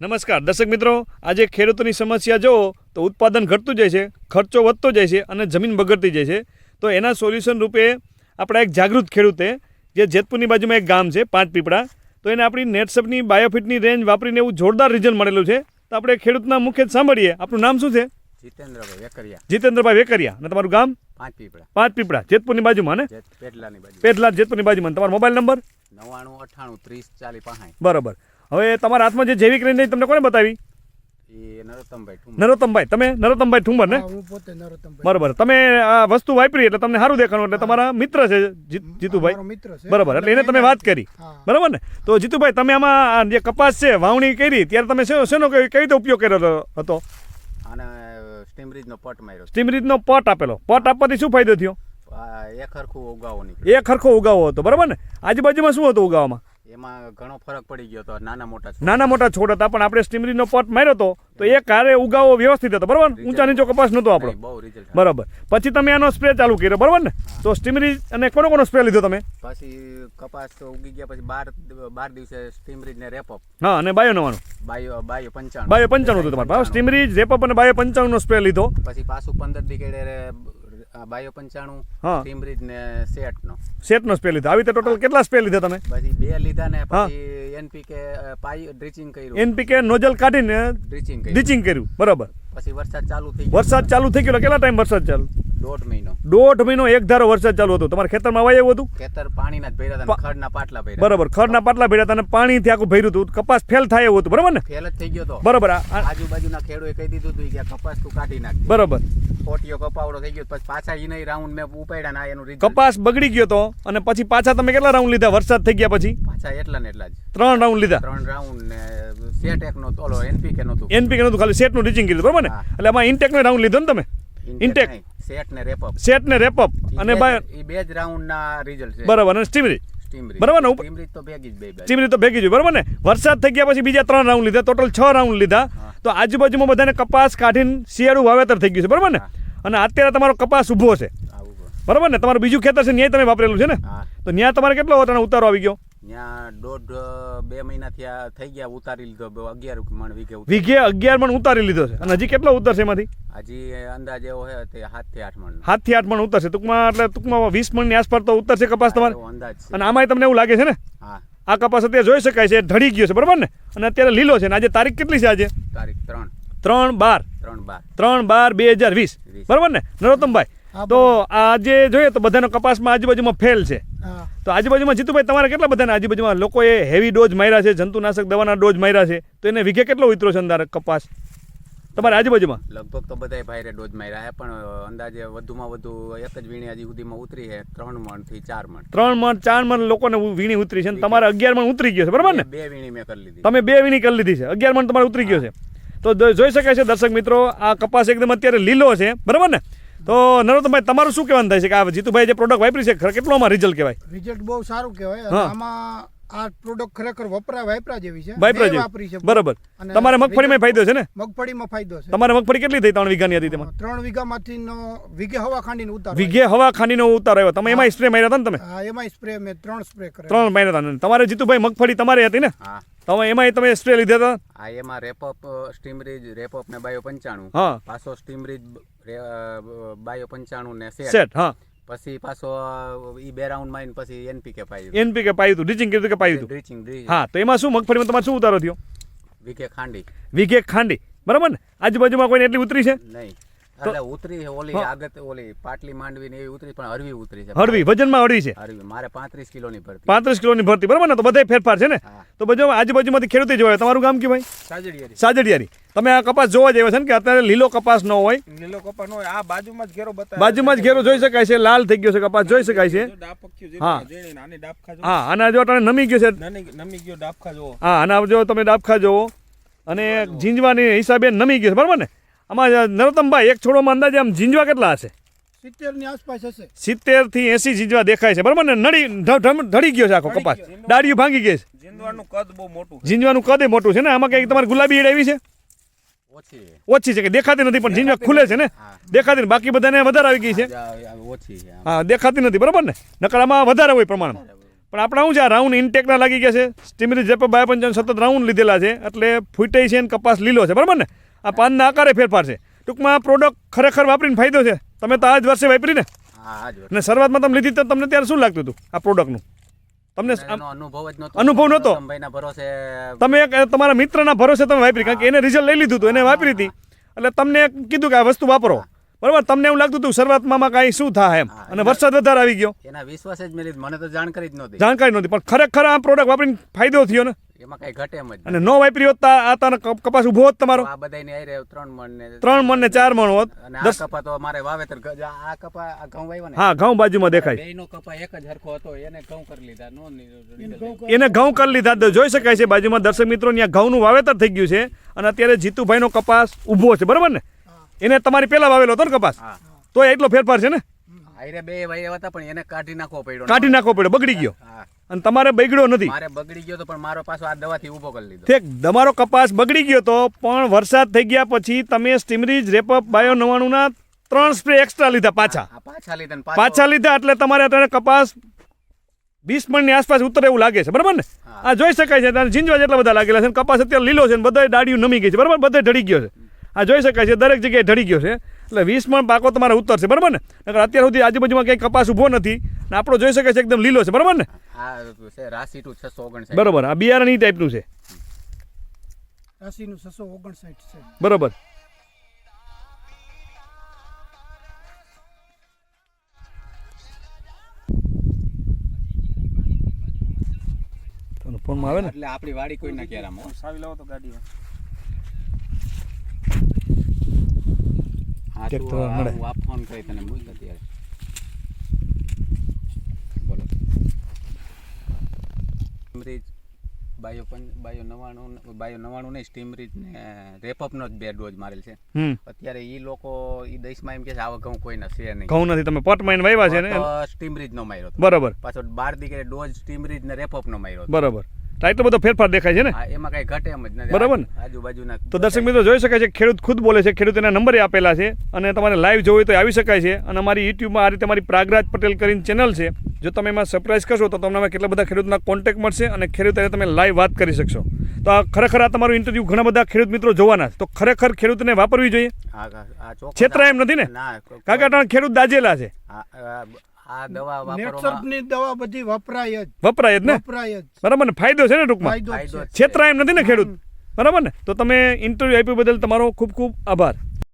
નમસ્કાર દર્શક મિત્રો. આજે ખેડૂતોની સમસ્યા જુઓ તો ઉત્પાદન ઘટતું જાય છે ખર્ચો વધતો જાય છે અને જમીન બગડતી જાય છે. તો એના સોલ્યુશન રૂપે આપણા એક જાગૃત ખેડૂતે જે જેતપુરની બાજુમાં એક ગામ છે પાંચ પીપળા તો એને આપણી નેટસપની બાયોફિટની રેન્જ વાપરીને એવું જોરદાર રિઝલ્ટ મળેલું છે. તો આપણે ખેડૂતના મુખ્ય સાંભળીએ. આપણું નામ શું છે? જીતેન્દ્રભાઈ વેકરિયા. જીતેન્દ્રભાઈ વેકરિયા. અને તમારું ગામ? પાંચ પીપળા. પાંચ પીપળા. જેતપુરની બાજુમાં ને? પેટલાની બાજુ. પેટલા જેતપુરની બાજુમાં. તમારો મોબાઈલ નંબર? નવ્વાણું અઠ્ઠાણું ત્રીસ ચાલી પાંહાઈ બરાબર. હવે તમારા હાથમાં જે જૈવિક રેન્જ તમને કોને બતાવી? એ નરોત્તમભાઈ તમે નરોત્તમભાઈ ઠુંબર ને. બરાબર. તમે આ વસ્તુ વાપરી એટલે તમને સારું દેખાણું. એટલે તમારા મિત્ર છે જી- જીતુભાઈ. મારો મિત્ર છે. બરાબર. એટલે એને તમે વાત કરી. બરોબર ને? તો જીતુભાઈ તમે આમાં જે કપાસ છે વાવણી કરી ત્યારે તમે શેનો કેવી રીતે ઉપયોગ કર્યો હતો અને સ્ટીમરીજનો પટ માર્યો સ્ટીમરીજનો પટ આપેલો. પટ આપવાથી શું ફાયદો થયો? એક હરખું ઉગાવો નીકળ્યો. એ ખરખો ઉગાવો હતો. બરાબર ને? આજુબાજુમાં શું હતું ઉગાવામાં? એમાં ઘણો ફરક પડી ગયો હતો નાના મોટા નાના મોટા છોડ હતા પણ આપણે સ્ટીમરીનો પટ માર્યો હતો તો એ કારે ઉગાવો વ્યવસ્થિત હતો બરાબર ઊંચા નીચો કપાસ નહોતો આપણો. બહુ રિઝલ્ટ બરાબર. પછી તમે આનો સ્પ્રે ચાલુ કર્યો બરાબર ને? તો સ્ટીમરી અને કોનો કોનો સ્પ્રે લીધો તમે? પછી કપાસ તો ઉગી ગયા પછી બાર બાર દિવસે સ્ટીમરી ને રેપઅપ હા અને બાયો નવાનું? બાયો બાયો પંચાણું. બાયો પંચાણું હતું તમારે. સ્ટીમરીજ રેપઅપ અને બાયો પંચાણુંનો સ્પ્રે લીધો. પછી પાછું પંદર દીકેડે બાયો પંચાણું ટીમરીજ ને સેટ નો સેટનો સ્પ્રે લીધો. આવી રીતે ટોટલ કેટલા સ્પ્રે લીધા તમે? પછી બે લીધા ને પછી એનપીકે પાઈ ડ્રિચિંગ કર્યું. એનપીકે નોઝલ કાઢીને ડ્રિચિંગ કર્યું. ડીચિંગ કર્યું. બરાબર. પછી વરસાદ ચાલુ થઈ વરસાદ ચાલુ થઈ ગયો કેટલા ટાઈમ વરસાદ ચાલુ? દોઢ મહિનો. દોઢ મહિનો એક ધારો વરસાદ ચાલુ હતો. તમારા ખેતરમાં વાય એવું હતું? ખેતર પાણીના જ ભર્યા હતા ખડના પાટલા ભર્યા બરાબર. ખડના પાટલા ભેળ્યા હતા અને પાણીથી આખું ભર્યું હતું. કપાસ ફેલ થાય એવું હતું. બરાબર ને? ફેલ જ થઈ ગયો હતો બરાબર. આજુબાજુના ખેડૂએ કહી દીધું હતું કે કપાસ તું કાઢી નાખ. બરાબર. ફોટીઓ કપાવડો થઈ ગયો. પછી પાછા ઈ રાઉન્ડ મેં ઉપાડ્યા ના એનું કપાસ બગડી ગયો તો અને પછી પાછા તમે કેટલા રાઉન્ડ લીધા? વરસાદ થઈ ગયા પછી? પાછા એટલા ને એટલા જ. ત્રણ રાઉન્ડ લીધા. ત્રણ રાઉન્ડ ને સેટ નો ઓલો એનપીકે નહોતું. એનપીકે ખાલી સેટનું ટીચિંગ કીધું બરાબર ને? એટલે આમાં ઇન્ટેકનો રાઉન્ડ લીધો ને તમે? ઇન્ટેક સેટ ને સેટ ને રેપઅપ અને બાય એ બે જ રાઉન્ડ ના રિઝલ્ટ છે. બરાબર અને સ્ટીમરી બરાબર ને? ઉપ- તો ભેગી જ સ્ટીમરી તો ભેગી જોઈ બરાબર ને? વરસાદ થઈ ગયા પછી બીજા ત્રણ રાઉન્ડ લીધા ટોટલ છ રાઉન્ડ લીધા. તો આજુબાજુમાં બધાને કપાસ કાઢીને શિયાળું વાવેતર થઈ ગયું છે બરાબર ને? અને અત્યારે તમારો કપાસ ઊભો છે. બરાબર ને? તમારું બીજું ખેતર છે ન્યાય તમે વાપરેલું છે ને? તો ન્યાય તમારે કેટલો વટાણા ઉતારો આવી ગયો? ત્યાં દોઢ બે મહિના થયા થઈ ગયા ઉતારી લીધો. અગિયાર મણ વીઘે વીઘે અગિયાર મણ ઉતારી લીધો છે. અને હજી કેટલો ઉતરશે એમાંથી? હજી અંદાજ એવો છે તે સાતથી આઠ મણ. હાથથી આઠ મણ ઉતરશે. ટૂંકમાં એટલે ટૂંકમાં વીસ મણની આસપાસ તો ઉતરશે કપાસ તમારે? અંદાજ અને આમાંય તમને એવું લાગે છે ને? હા. આ કપાસ અત્યારે જોઈ શકાય છે. ઢળી ગયો છે. બરાબર ને? અને અત્યારે લીલો છે. અને આજે તારીખ કેટલી છે આજે? તારીખ ત્રણ. ત્રણ બાર. ત્રણ બાર. ત્રણ બાર બે હજાર વીસ. બરાબર ને? નરોત્તમભાઈ તો આજે જોઈએ તો બધાનો કપાસમાં આજુબાજુમાં ફેલ છે. તો આજુબાજુમાં જીતુભાઈ તમારે કેટલા બધાને આજુબાજુમાં? લોકોએ હેવી ડોઝ માર્યા છે જંતુનાશક દવાના ડોઝ માર્યા છે. તો એને વિઘે કેટલો ઉતરો છે અંદર કપાસ? તમારા આજુબાજુમાં? લગભગ તો બધાય ભાઈરે ડોઝ માર્યા છે પણ અંદાજે વધુમાં વધુ એક જ વીણી હજી સુધીમાં ઉતરી છે ત્રણ મણથી ચાર મણ. ત્રણ મણ ચાર મણ લોકોને વીણી ઉતરી છે અને તમારે અગિયાર મણ ઉતરી ગયો છે બરાબર ને? બે વીણી મેં કરી લીધી. તમે બે વીણી કરી લીધી છે અગિયાર મણ તમારે ઉતરી ગયો છે. તો જો- જોઈ શકાય છે દર્શક મિત્રો આ કપાસ એકદમ અત્યારે લીલો છે બરાબર ને? તો નરોત્તમભાઈ તમારું શું કહેવાનું થાય છે કે આ જીતુભાઈ જે પ્રોડક્ટ વાપરી છે કેટલો આમાં રિઝલ્ટ કહેવાય? રિઝલ્ટ બહુ સારું કહેવાય આમાં આ પ્રોડક્ટ ખરેખર વપરા વાપરા જેવી છે. વાપરા જેવી. વાપરી છે. બરાબર. તમારે મગફળીમાં ફાયદો છે ને? મગફળીમાં ફાયદો છે. તમારે મગફળી કેટલી થઈ? ત્રણ વીઘાની હતી તેમાં? ત્રણ વીઘામાંથી નો વીઘે હવા ખાંડીને ઉતાર વીઘે હવા ખાંડીનો ઉતાર આવ્યો. તમે એમાં સ્પ્રે માર્યા હતા ને તમે? હા એમાં સ્પ્રે મેં ત્રણ સ્પ્રે કર્યા. ત્રણ માર્યા હતા ને? તમારે જીતુભાઈ મગફળી તમારી હતી ને? હા. તમે એમાં તમે સ્પ્રે લીધા હતા? આ એમાં રેપઅપ સ્ટીમરીજ રેપઅપ ને બાયો પંચાણું. હા. પાછો સ્ટીમરીજ બાયો પંચાણું ને સેટ. સેટ હા. પછી પાછો ઈ બે રાઉન્ડમાં પછી એનપીકે પાયું એનપીકે પાયું હતું ડીચિંગ કીધું કે પાયું હતું ડ્રીચિંગ હા તો એમાં શું મગફળીમાં તમારે શું ઉતારો થયો? વીઘે ખાંડી. વીઘે ખાંડી. બરાબર ને? આજુબાજુમાં કોઈને એટલી ઉતરી છે? નહીં. એટલે ઉતરી છે ઓલી આગત ઓલી પાટલી માંડવી ને એવી ઉતરી પણ હળવી ઉતરી છે. હળવી વજનમાં હળવી છે? હળવી મારે પાંત્રીસ કિલોની ભરતી. પાંત્રીસ કિલોની ભરતી બરાબર ને? તો બધે ફેરફાર છે ને? તો બધું આજુબાજુમાંથી ખેડૂતે જોવાય તમારું ગામ કે ભાઈ? સાજડિયારી. સાજડિયારી. તમે આ કપાસ જોવા જેવા છે ને કે અત્યારે લીલો કપાસ ન હોય? લીલો કપાસ નો હોય. આ બાજુમાં જ ઘેરો બતાવે. બાજુમાં જ ઘેરો જોઈ શકાય છે લાલ થઈ ગયો છે કપાસ જોઈ શકાય છે? હા. જેણે નાની ડાબખા જો હા અને જો અટાણે નમી ગયો છે. નમી ગયો ડાબખા જો હા અને જો તમે ડાબખા જોવો અને ઝીંજવાની હિસાબે નમી ગયો છે બરાબર ને? આમાં નરોત્તમભાઈ એક છોડોમાં અંદાજે આમ ઝીંજવા કેટલા હશે? સિત્તેરની આસપાસ હશે. સિત્તેરથી એસી ઝીંજવા દેખાય છે બરાબર ને? નડી ઢળી ગયો છે આખો કપાસ. ડાળીઓ ભાંગી ગઈ છે. જીંદવાનું કદ બહુ મોટું છે. ઝીંજવાનું કદ મોટું છે ને? આમાં કંઈક તમારી ગુલાબી ઈડ આવી છે? ઓછી. છે. કે દેખાતી નથી પણ ઝીંજવા ખુલે છે ને? દેખાતી નથી. બાકી બધાને વધારે આવી ગઈ છે. હા દેખાતી નથી બરાબર ને? નકર આમાં વધારે હોય પ્રમાણમાં. પણ આપણે શું છે આ રાઉન્ડ ઇન્ટેકના લાગી ગયા છે. સ્ટીમરી જેપે બાય પંચાવન સતત રાઉન્ડ લીધેલા છે એટલે ફૂટે છે અને કપાસ લીલો છે બરાબર ને? આ પાનના આકારે ફેરફાર છે. ટૂંકમાં આ પ્રોડક્ટ ખરેખર વાપરીને ફાયદો છે. તમે તો આ જ વર્ષે વાપરી ને. હા આ જ વસ્તુ. અને શરૂઆતમાં તમે લીધી તો તમને ત્યારે શું લાગતું હતું આ પ્રોડક્ટનું તમને અનુભવ નહોતો. તમે એક તમારા મિત્રના ભરોસે તમે વાપરી કારણ કે એને રિઝલ્ટ લઈ લીધું હતું એને વાપરી હતી. એટલે તમને કીધું કે આ વસ્તુ વાપરો. બરાબર? તમને એવું લાગતું હતું શરૂઆતમાં કાંઈ શું થાય એમ. અને વરસાદ વધારે આવી ગયો. એના વિશ્વાસ જ મને તો જાણકારી જ નહોતી. જાણકારી નહોતી. પણ ખરેખર આ પ્રોડક્ટ વાપરીને ફાયદો થયો ને? એમાં કઈ ઘટે એમ જ અને નો વાપરી હોત આ આ કપાસ ઊભો હોત તમારો? આ બધાની આઈ રહ્યો ત્રણ મણ ને ત્રણ મણ ને ચાર મણ હોત. અને આ કપા તો મારે વાવેતર આ કપા આ ઘઉં વાવ્યા ને? હા ઘઉં બાજુમાં દેખાય. બેયનો કપા એક જ હરખો હતો એને ઘઉં કરી લીધા નો એને ઘઉં કરી લીધા. જોઈ શકાય છે બાજુમાં દર્શક મિત્રો ત્યાં ઘઉંનું વાવેતર થઈ ગયું છે અને અત્યારે જીતુભાઈનો કપાસ ઊભો છે. બરાબર ને? એને તમારી પહેલા વાવેલો હતો ને કપાસ? તો એટલો ફેરફાર છે ને? આયરે બે વાય હતા પણ એને કાઢી નાખવો પડ્યો. કાઢી નાખવો પડ્યો બગડી ગયો. હા. અને તમારે બગડ્યો નથી. મારે બગડી ગયો તો પણ મારો પાછો આ દવાથી ઊભો કરી લીધો. ઠીક તમારો કપાસ બગડી ગયો તો પણ વરસાદ થઈ ગયા પછી તમે સ્ટીમરીજ રેપઅપ બાયો નવાણુંના ત્રણ સ્પ્રે એક્સ્ટ્રા લીધા પાછા. પાછા લીધા પાછા લીધા એટલે તમારે અત્યારે કપાસ વીસ મણની આસપાસ ઉતરે એવું લાગે છે બરાબર ને? આ જોઈ શકાય છે ત્યારે ઝીંજવા જેટલા બધા લાગેલા છે અને કપાસ અત્યારે લીલો છે ને બધા ડાળીઓ નમી ગઈ છે બરાબર? બધે ઢળી ગયો છે. આ જોઈ શકાય છે દરેક જગ્યાએ ઢળી ગયો છે. એટલે વીસ મણ પાકો તમારે ઉતરશે બરાબર ને? નકર અત્યાર સુધી આજુબાજુમાં ક્યાંય કપાસ ઊભો નથી ને આપણો જોઈ શકે છે એકદમ લીલો છે બરાબર ને? બરાબર આ બિયારણ ઈ ટાઈપનું છે. બરાબર. ફોનમાં આવે ને? એટલે આપણી વાડી કોઈ ના ક્યારે સાવી લાવો તો ગાડીમાં મળે. આ ફોન કરી તને બોલો. સ્ટીમરીજ બાયો પંચ બાયો નવાણું બાયો નવાણું નહીં સ્ટીમરીજ ને રેપઅપનો જ બે ડોઝ મારેલ છે. અત્યારે ઈ લોકો ઈ દેશમાં એમ કે છે આવા ઘઉં કોઈના છે નહીં. ઘઉં નથી તમે પટ માઈને વાવ્યા છે ને? સ્ટીમરીજ નો માર્યો. બરાબર. પાછો બાર દીકરે ડોઝ સ્ટીમરીજ ને રેપઅપ નો માર્યો બરાબર. એટલો બધો ફેરફાર દેખાય છે ને? એમાં કઈ ઘટે એમ જ નથી. બરાબર ને? આજુબાજુના તો દર્શક મિત્રો જોઈ શકાય છે ખેડૂત ખુદ બોલે છે ખેડૂત એના નંબરે આપેલા છે અને તમારે લાઈવ જોવું હોય તો આવી શકાય છે. અને અમારી યુટ્યુબમાં આ રીતે અમારી પ્રાગરાજ પટેલ કરીને ચેનલ છે. જો તમે એમાં સરપ્રાઈઝ કરશો તો તમને કેટલા બધા ખેડૂતના કોન્ટેક્ટ મળશે અને ખેડૂત તમે લાઈવ વાત કરી શકશો. તો આ ખરેખર આ તમારું ઇન્ટરવ્યૂ ઘણા બધા ખેડૂત મિત્રો જોવાના તો ખરેખર ખેડૂતને વાપરવી જોઈએ? છેતરાય એમ નથી ને? ના કારણ કે ખેડૂત દાજેલા છે. આ દવા વાપરવામાં દવા બધી વપરાય જ. વપરાય જ ને? વપરાય જ. બરાબર ને? ફાયદો છે ને ટૂંકમાં? ફાયદો. છેતરાય એમ નથી ને ખેડૂત? બરાબર ને? તો તમે ઇન્ટરવ્યૂ આપ્યું બદલ તમારો ખૂબ ખૂબ આભાર.